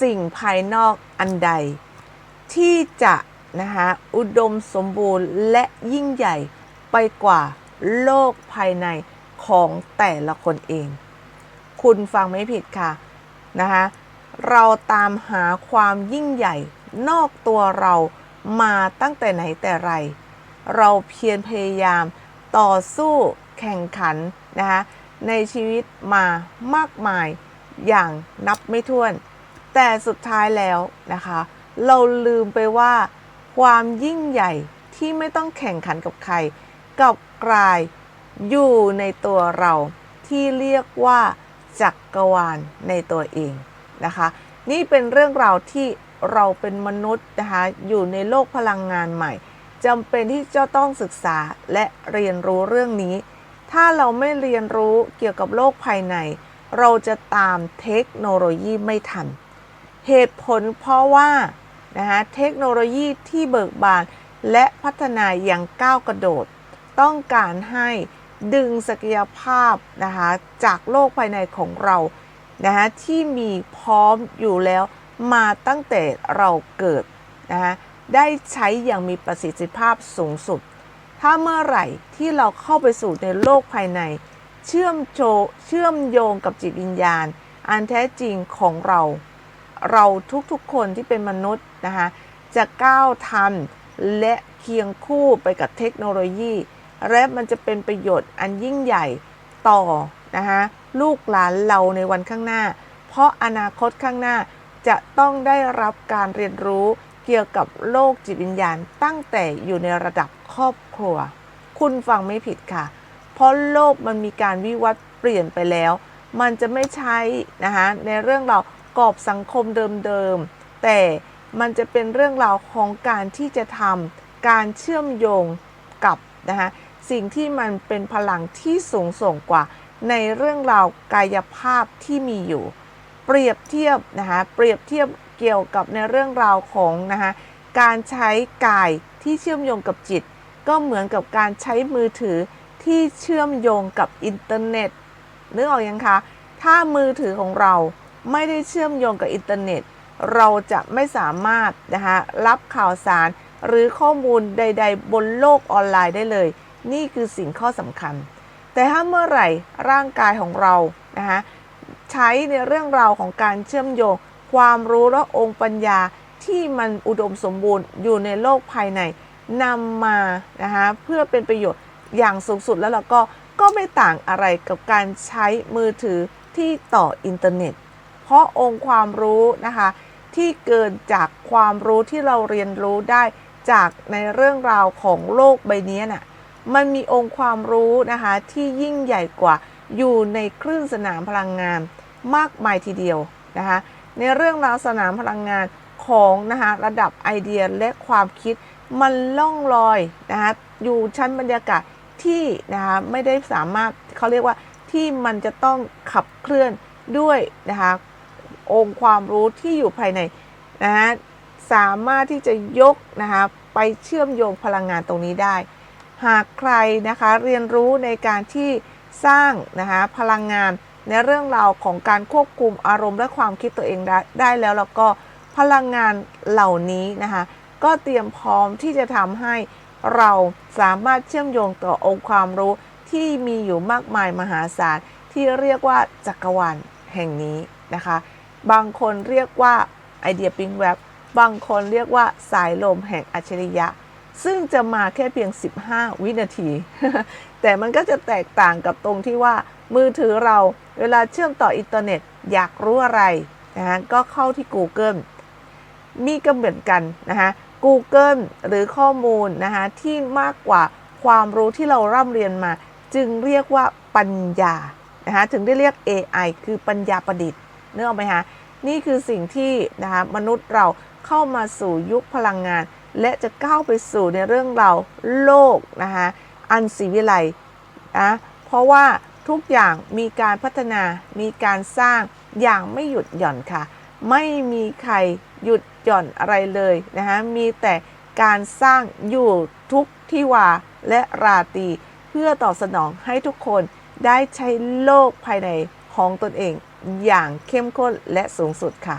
สิ่งภายนอกอันใด ที่จะนะคะอุดมสมบูรณ์และยิ่งใหญ่ไปกว่าโลกภายในของแต่ละคนเอง คุณฟังไม่ผิดค่ะนะคะเราตามหาความยิ่งใหญ่นอกตัวเรามาตั้งแต่ไหนแต่ไร เราเพียรพยายามต่อสู้แข่งขันนะคะในชีวิตมามากมายอย่างนับไม่ถ้วน แต่สุดท้ายแล้วนะคะ เราลืมไปว่าความยิ่งใหญ่ที่ไม่ต้องแข่งขันกับใครกับกลายอยู่ในตัวเราที่เรียกว่าจักรวาลในตัวเองนะคะ นี่เป็นเรื่องราวที่เราเป็นมนุษย์นะคะอยู่ในโลกพลังงานใหม่จำเป็นที่จะต้องศึกษาและเรียนรู้เรื่องนี้ ถ้าเราไม่เรียนรู้เกี่ยวกับโลกภายใน เราจะตามเทคโนโลยีไม่ทัน เหตุผลเพราะว่านะคะเทคโนโลยีที่เบิกบานและพัฒนาอย่างก้าวกระโดด ต้องการให้ดึงศักยภาพนะคะจากโลกภายในของเรานะคะที่มีพร้อมอยู่แล้วมาตั้งแต่เราเกิดนะคะได้ใช้อย่างมีประสิทธิภาพสูงสุด ถ้าเมื่อไหร่ที่เราเข้าไปสู่ในโลกภายใน เชื่อมโชเชื่อมโยงกับจิตวิญญาณ อันแท้จริงของเรา เราทุกๆคนที่เป็นมนุษย์นะคะจะก้าวทันและเคียงคู่ไปกับเทคโนโลยี และมันจะเป็นประโยชน์อันยิ่งใหญ่ต่อนะคะลูกหลานเราในวันข้างหน้า เพราะอนาคตข้างหน้าจะต้องได้รับการเรียนรู้เกี่ยวกับโลกจิตวิญญาณตั้งแต่อยู่ในระดับครอบครัว คุณฟังไม่ผิดค่ะ เพราะโลกมันมีการวิวัฒน์เปลี่ยนไปแล้ว มันจะไม่ใช่นะคะในเรื่องเรา กรอบสังคมเดิมๆ แต่มันจะเป็นเรื่องราวของการที่จะทำการเชื่อมโยงกับนะคะสิ่งที่มันเป็นพลังที่สูงส่งกว่า ในเรื่องราวกายภาพที่มีอยู่ เปรียบเทียบนะคะเปรียบเทียบเกี่ยวกับในเรื่องราวของนะคะการใช้กายที่เชื่อมโยงกับจิต ก็เหมือนกับการใช้มือถือที่เชื่อมโยงกับอินเทอร์เน็ตนึกออกยังคะ ถ้ามือถือของเรา ไม่ได้เชื่อมโยงกับอินเทอร์เน็ต เราจะไม่สามารถนะคะรับข่าวสารหรือข้อมูลใด ๆ บนโลกออนไลน์ได้เลย นี่คือสิ่งข้อสำคัญ แต่ถ้าเมื่อไหร่ร่างกายของเรานะคะใช้ในเรื่องราวของการเชื่อมโยง ความรู้และองค์ปัญญาที่มันอุดมสมบูรณ์อยู่ในโลกภายในนำมานะคะเพื่อเป็นประโยชน์อย่างสูงสุดแล้วเราก็ก็ไม่ต่างอะไรกับการใช้มือถือที่ต่ออินเทอร์เน็ต ราะองค์ความรู้นะคะ ที่เกินจากความรู้ที่เราเรียนรู้ได้จากในเรื่องราวของโลกใบนี้น่ะมันมีองค์ความรู้นะคะที่ยิ่งใหญ่กว่าอยู่ในคลื่นสนามพลังงานมากมายทีเดียวนะคะในเรื่องราวสนามพลังงานของนะคะระดับไอเดียและความคิดมันล่องลอยนะคะอยู่ชั้นบรรยากาศที่นะคะไม่ได้สามารถเขาเรียกว่าที่มันจะต้องขับเคลื่อนด้วยนะคะ องค์ความรู้ที่อยู่ภายในนะฮะสามารถที่จะยกนะคะไปเชื่อมโยงพลังงานตรงนี้ได้ หากใครนะคะเรียนรู้ในการที่สร้างนะคะพลังงานในเรื่องราวของการควบคุมอารมณ์และความคิดตัวเองได้ได้แล้วแล้วก็พลังงานเหล่านี้นะคะก็เตรียมพร้อมที่จะทำให้เราสามารถเชื่อมโยงต่อองค์ความรู้ที่มีอยู่มากมายมหาศาลที่เรียกว่าจักรวาลแห่งนี้นะคะ บางคนเรียกว่าไอเดียปิงแวบบางคนเรียกว่าสายลมแห่งอัจฉริยะ ซึ่งจะมาแค่เพียง 15 วินาที แต่มันก็จะแตกต่างกับตรงที่ว่า มือถือเราเวลาเชื่อมต่ออินเทอร์เน็ตอยากรู้อะไรนะฮะก็เข้าที่ Google มีก็เหมือนกันนะคะ Google หรือข้อมูลนะคะที่มากกว่าความรู้ที่เราร่ำเรียนมา จึงเรียกว่าปัญญานะคะถึงได้เรียก AI คือปัญญาประดิษฐ์เนื้ออกไหมคะ นี่คือสิ่งที่นะคะมนุษย์เราเข้ามาสู่ยุคพลังงาน และจะก้าวไปสู่ในเรื่องเราโลกนะคะอันสีวิไลนะเพราะว่าทุกอย่างมีการพัฒนามีการสร้างอย่างไม่หยุดหย่อนค่ะ ไม่มีใครหยุดหย่อนอะไรเลยนะคะมีแต่การสร้างอยู่ทุกที่วาและราตรีเพื่อตอบสนองให้ทุกคนได้ใช้โลกภายใน ของตนเองอย่างเข้มข้นและสูงสุดค่ะ